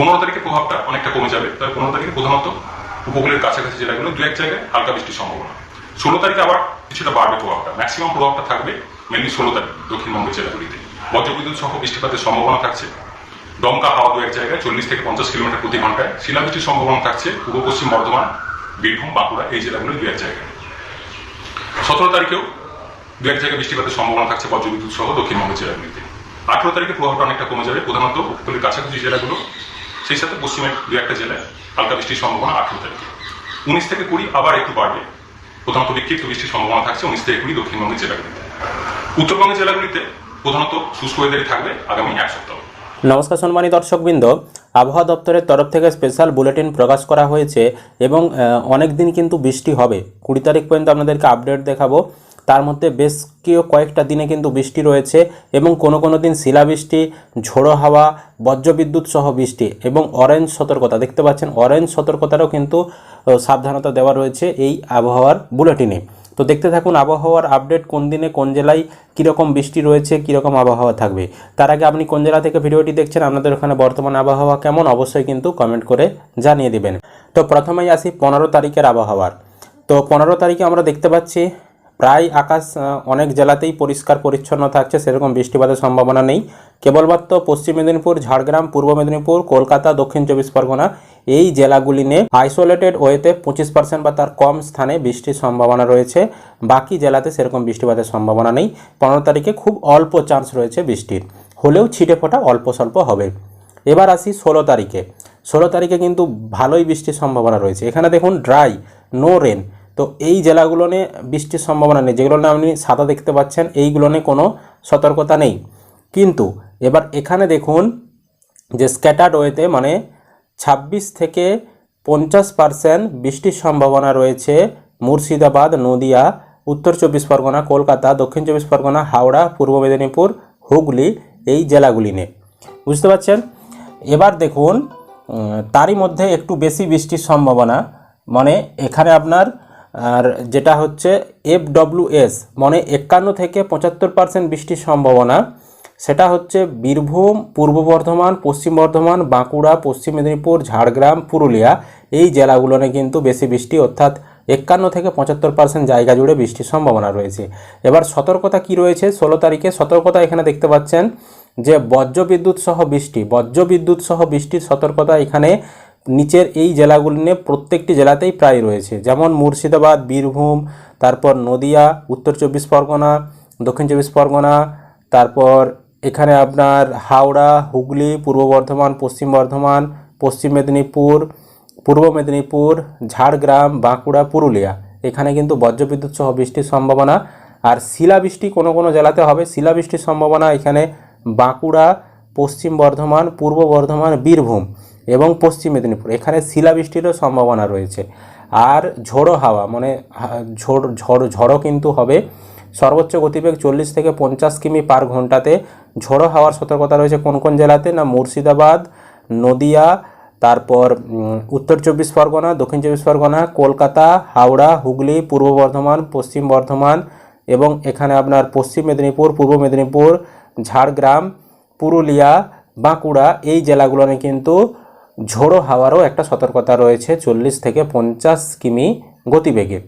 পনেরো তারিখে প্রভাবটা অনেকটা কমে যাবে। তবে পনেরো তারিখে প্রধানত উপকূলের কাছাকাছি জেলাগুলো দু এক জায়গায় হালকা বৃষ্টির সম্ভাবনা। ষোলো তারিখে আবার কিছুটা বাড়বে প্রভাবটা। ম্যাক্সিমাম প্রভাবটা থাকবে মেনলি ষোলো তারিখ দক্ষিণবঙ্গের জেলাগুলিতে। বজ্রবিদ্যুৎ সহ বৃষ্টিপাতের সম্ভাবনা থাকছে। দমকা হাওয়া দু এক জায়গায় চল্লিশ থেকে পঞ্চাশ কিলোমিটার প্রতি ঘন্টায়। শিলাবৃষ্টির সম্ভাবনা থাকছে পূর্ব পশ্চিম বর্ধমান, বীরভূম, বাঁকুড়া এই জেলাগুলো দু এক জায়গায়। সতেরো তারিখেও দু এক জায়গায় বৃষ্টিপাতের সম্ভাবনা থাকছে বজ্রবিদ্যুৎ সহ দক্ষিণবঙ্গের জেলাগুলিতে। আঠেরো তারিখে প্রভাবটা অনেকটা কমে যাবে। প্রধানত উপকূলের কাছাকাছি জেলাগুলো সেই সাথে পশ্চিমের দু একটা জেলায় হালকা বৃষ্টির সম্ভাবনা আঠেরো তারিখে। উনিশ থেকে কুড়ি আবার একটু বাড়বে। প্রধানত বিক্ষিপ্ত বৃষ্টির সম্ভাবনা থাকছে উনিশ থেকে কুড়ি দক্ষিণবঙ্গের জেলাগুলিতে। উত্তরবঙ্গের জেলাগুলিতে প্রধানত শুষ্ক ওয়েদারই থাকবে আগামী এক সপ্তাহ। নমস্কার সম্মানী দর্শকবৃন্দ। আবহাওয়া দপ্তরের তরফ থেকে স্পেশাল বুলেটিন প্রকাশ করা হয়েছে এবং অনেক দিন কিন্তু বৃষ্টি হবে। কুড়ি তারিখ পর্যন্ত আপনাদেরকে আপডেট দেখাবো। তার মধ্যে বেশ কেউ কয়েকটা দিনে কিন্তু বৃষ্টি রয়েছে এবং কোনো কোনো দিন শিলাবৃষ্টি, ঝোড়ো হাওয়া, বজ্রবিদ্যুৎ সহ বৃষ্টি এবং অরেঞ্জ সতর্কতা। দেখতে পাচ্ছেন অরেঞ্জ সতর্কতারও কিন্তু সাবধানতা দেওয়া রয়েছে এই আবহাওয়ার বুলেটিনে। তো দেখতে থাকুন আবহাওয়ার আপডেট কোন দিনে, কোন জেলায় কীরকম বৃষ্টি রয়েছে, কীরকম আবহাওয়া থাকবে। তার আগে আপনি কোন জেলা থেকে ভিডিওটি দেখছেন, আপনাদের ওখানে বর্তমান আবহাওয়া কেমন, অবশ্যই কিন্তু কমেন্ট করে জানিয়ে দেবেন। তো প্রথমেই আসি পনেরো তারিখের আবহাওয়ার। তো পনেরো তারিখে আমরা দেখতে পাচ্ছি প্রায় আকাশ অনেক জেলাতেই পরিষ্কার পরিচ্ছন্ন থাকছে, সেরকম বৃষ্টিপাতের সম্ভাবনা নেই। কেবলমাত্র পশ্চিম মেদিনীপুর, ঝাড়গ্রাম, পূর্ব মেদিনীপুর, কলকাতা, দক্ষিণ চব্বিশ পরগনা এই জেলাগুলি নিয়ে আইসোলেটেড ওয়েতে পঁচিশ পার্সেন্ট বা তার কম স্থানে বৃষ্টির সম্ভাবনা রয়েছে। বাকি জেলাতে সেরকম বৃষ্টিপাতের সম্ভাবনা নেই। পনেরো তারিখে খুব অল্প চান্স রয়েছে বৃষ্টির। হলেও ছিটে ফোটা অল্প স্বল্প হবে। এবার আসি ষোলো তারিখে। ষোলো তারিখে কিন্তু ভালোই বৃষ্টির সম্ভাবনা রয়েছে। এখানে দেখুন ড্রাই নো রেন তো এই জেলাগুলো নিয়ে বৃষ্টির সম্ভাবনা নেই যেগুলো আপনি সাদা দেখতে পাচ্ছেন, এইগুলো নিয়ে কোনো সতর্কতা নেই। কিন্তু এবার এখানে দেখুন যে স্ক্যাটার্ড ওয়েতে মানে ছাব্বিশ থেকে পঞ্চাশ পার্সেন্ট বৃষ্টির সম্ভাবনা রয়েছে মুর্শিদাবাদ, নদিয়া, উত্তর চব্বিশ পরগনা, কলকাতা, দক্ষিণ চব্বিশ পরগনা, হাওড়া, পূর্ব মেদিনীপুর, হুগলি এই জেলাগুলি নিয়ে। বুঝতে পারছেন? এবার দেখুন তারই মধ্যে একটু বেশি বৃষ্টির সম্ভাবনা মানে এখানে আপনার আর যেটা হচ্ছে এফ এস মানে একান্ন থেকে পঁচাত্তর পার্সেন্ট বৃষ্টির সম্ভাবনা। সেটা হচ্ছে বীরভূম, পূর্ব বর্ধমান, পশ্চিম বর্ধমান, বাঁকুড়া, পশ্চিম মেদিনীপুর, ঝাড়গ্রাম, পুরুলিয়া এই জেলাগুলোনে কিন্তু বেশি বৃষ্টি, অর্থাৎ একান্ন থেকে পঁচাত্তর পার্সেন্ট জায়গা জুড়ে বৃষ্টির সম্ভাবনা রয়েছে। এবার সতর্কতা কি রয়েছে? ষোলো তারিখে সতর্কতা এখানে দেখতে পাচ্ছেন যে বজ্রবিদ্যুৎ সহ বৃষ্টি, বজ্রবিদ্যুৎ সহ বৃষ্টির সতর্কতা এখানে নিচের এই জেলাগুলি নিয়ে প্রত্যেকটি জেলাতেই প্রায় রয়েছে। যেমন মুর্শিদাবাদ, বীরভূম, তারপর নদিয়া, উত্তর চব্বিশ পরগনা, দক্ষিণ চব্বিশ পরগনা, তারপর এখানে আপনার হাওড়া, হুগলি, পূর্ব বর্ধমান, পশ্চিম বর্ধমান, পশ্চিম মেদিনীপুর, পূর্ব মেদিনীপুর, ঝাড়গ্রাম, বাঁকুড়া, পুরুলিয়া। এখানে কিন্তু বজ্রবিদ্যুৎ সহ বৃষ্টির সম্ভাবনা। আর শিলাবৃষ্টি কোনো কোনো জেলাতে হবে। শিলাবৃষ্টির সম্ভাবনা এখানে বাঁকুড়া, পশ্চিম বর্ধমান, পূর্ব বর্ধমান, বীরভূম। এবং পশ্চিম মেদিনীপুর। এখানে শিলাবৃষ্টিরও সম্ভাবনা রয়েছে। আর ঝোড়ো হাওয়া মানে ঝোড়, ঝড়, ঝড়ো কিন্তু হবে। সর্বোচ্চ গতিবেগ চল্লিশ থেকে পঞ্চাশ কিমি পার ঘন্টাতে। ঝোড়ো হাওয়ার সতর্কতা রয়েছে কোন কোন জেলাতে? না, মুর্শিদাবাদ, নদিয়া, তারপর উত্তর চব্বিশ পরগনা, দক্ষিণ চব্বিশ পরগনা, কলকাতা, হাওড়া, হুগলি, পূর্ব বর্ধমান, পশ্চিম বর্ধমান এবং এখানে আপনার পশ্চিম মেদিনীপুর, পূর্ব মেদিনীপুর, ঝাড়গ্রাম, পুরুলিয়া, বাঁকুড়া এই জেলাগুলোনে কিন্তু ঝোড়ো হাওয়ারও একটা সতর্কতা রয়েছে চল্লিশ থেকে পঞ্চাশ কিমি গতিবেগে।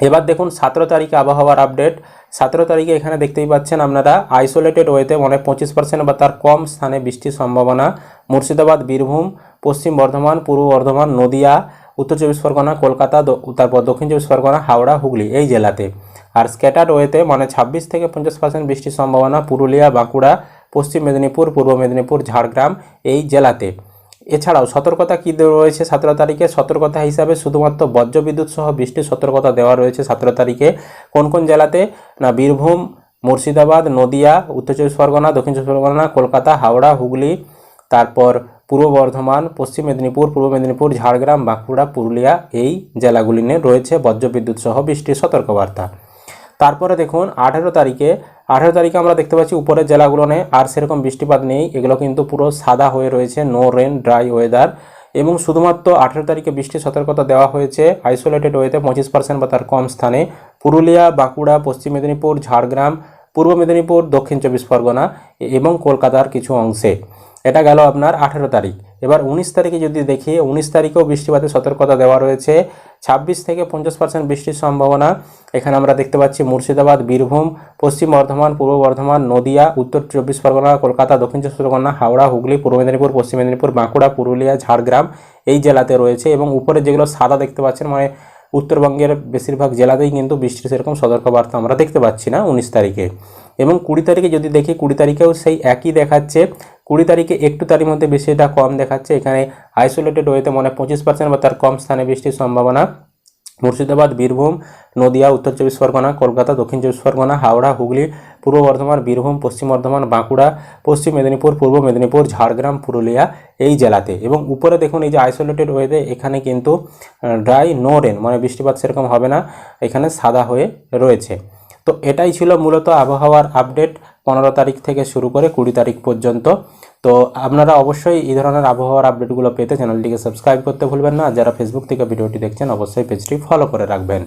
এবার দেখুন, সতেরো তারিখে আবহাওয়ার আপডেট। সতেরো তারিখে এখানে দেখতেই পাচ্ছেন আপনারা আইসোলেটেড ওয়েতে মানে পঁচিশ পার্সেন্ট বা তার কম স্থানে বৃষ্টির সম্ভাবনা। মুর্শিদাবাদ, বীরভূম, পশ্চিম বর্ধমান, পূর্ব বর্ধমান, নদিয়া, উত্তর চব্বিশ পরগনা, কলকাতা তারপর দক্ষিণ চব্বিশ পরগনা, হাওড়া, হুগলি এই জেলাতে। আর স্ক্যাটার্ড ওয়েতে মানে ছাব্বিশ থেকে পঞ্চাশ পার্সেন্ট বৃষ্টির সম্ভাবনা পুরুলিয়া, বাঁকুড়া, পশ্চিম মেদিনীপুর, পূর্ব মেদিনীপুর, ঝাড়গ্রাম এই জেলাতে। এছাড়াও সতর্কতা কী রয়েছে সতেরো তারিখে? সতর্কতা হিসাবে শুধুমাত্র বজ্রবিদ্যুৎ সহ বৃষ্টির সতর্কতা দেওয়া রয়েছে সতেরো তারিখে। কোন কোন জেলাতে? না, বীরভূম, মুর্শিদাবাদ, নদিয়া, উত্তর চব্বিশ পরগনা, দক্ষিণ চব্বিশ পরগনা, কলকাতা, হাওড়া, হুগলি, তারপর পূর্ব বর্ধমান, পশ্চিম মেদিনীপুর, পূর্ব মেদিনীপুর, ঝাড়গ্রাম, বাঁকুড়া, পুরুলিয়া এই জেলাগুলি নিয়ে রয়েছে বজ্রবিদ্যুৎ সহ বৃষ্টির সতর্কবার্তা। তারপরে দেখুন, আঠেরো তারিখে আঠেরো তারিখে আমরা দেখতে পাচ্ছি উপরের জেলাগুলো নেই, আর সেরকম বৃষ্টিপাত নেই। এগুলো কিন্তু পুরো সাদা হয়ে রয়েছে নো রেন ড্রাই ওয়েদার এবং শুধুমাত্র আঠেরো তারিখে বৃষ্টির সতর্কতা দেওয়া হয়েছে আইসোলেটেড ওয়েতে পঁচিশ পার্সেন্ট বা তার কম স্থানে। পুরুলিয়া, বাঁকুড়া, পশ্চিম মেদিনীপুর, ঝাড়গ্রাম, পূর্ব মেদিনীপুর, দক্ষিণ চব্বিশ পরগনা এবং কলকাতার কিছু অংশে। এটা গেল আপনার আঠেরো তারিখ। এবার উনিশ তারিখে যদি দেখি, উনিশ তারিখেও বৃষ্টিপাতের সতর্কতা দেওয়া রয়েছে। ছাব্বিশ থেকে পঞ্চাশ পার্সেন্ট বৃষ্টির সম্ভাবনা এখানে আমরা দেখতে পাচ্ছি মুর্শিদাবাদ, বীরভূম, পশ্চিম বর্ধমান, পূর্ব বর্ধমান, নদিয়া, উত্তর চব্বিশ পরগনা, কলকাতা, দক্ষিণ চব্বিশ পরগনা, হাওড়া, হুগলি, পূর্ব মেদিনীপুর, পশ্চিম মেদিনীপুর, বাঁকুড়া, পুরুলিয়া, ঝাড়গ্রাম এই জেলাতে রয়েছে এবং উপরে যেগুলো সাদা দেখতে পাচ্ছেন মানে উত্তরবঙ্গের বেশিরভাগ জেলাতেই কিন্তু বৃষ্টির সেরকম সতর্কবার্তা আমরা দেখতে পাচ্ছি না উনিশ তারিখে। এবং কুড়ি তারিখে যদি দেখি, কুড়ি তারিখেও সেই একই দেখাচ্ছে। কুড়ি তারিখে একটু তারই মধ্যে বৃষ্টিটা কম দেখাচ্ছে। এখানে আইসোলেটেড ওয়েতে মনে পঁচিশ পার্সেন্ট বা তার কম স্থানে বৃষ্টির সম্ভাবনা। মুর্শিদাবাদ, বীরভূম, নদিয়া, উত্তর চব্বিশ পরগনা, কলকাতা, দক্ষিণ চব্বিশ পরগনা, হাওড়া, হুগলি, পূর্ব বর্ধমান, বীরভূম, পশ্চিম বর্ধমান, বাঁকুড়া, পশ্চিম মেদিনীপুর, পূর্ব মেদিনীপুর, ঝাড়গ্রাম, পুরুলিয়া এই জেলাতে। এবং উপরে দেখুন, এই যে আইসোলেটেড ওয়েতে এখানে কিন্তু ড্রাই নো রেন মানে বৃষ্টিপাত সেরকম হবে না। এখানে সাদা হয়ে রয়েছে। তো এটাই ছিল মূলত আবহাওয়ার আপডেট পনেরো তারিখ থেকে শুরু করে কুড়ি তারিখ পর্যন্ত। তো আপনারা অবশ্যই এই ধরনের আবহাওয়ার আপডেটগুলো পেতে চ্যানেলটিকে সাবস্ক্রাইব করতে ভুলবেন না। যারা ফেসবুক থেকে ভিডিওটি দেখছেন, অবশ্যই পেজটি ফলো করে রাখবেন।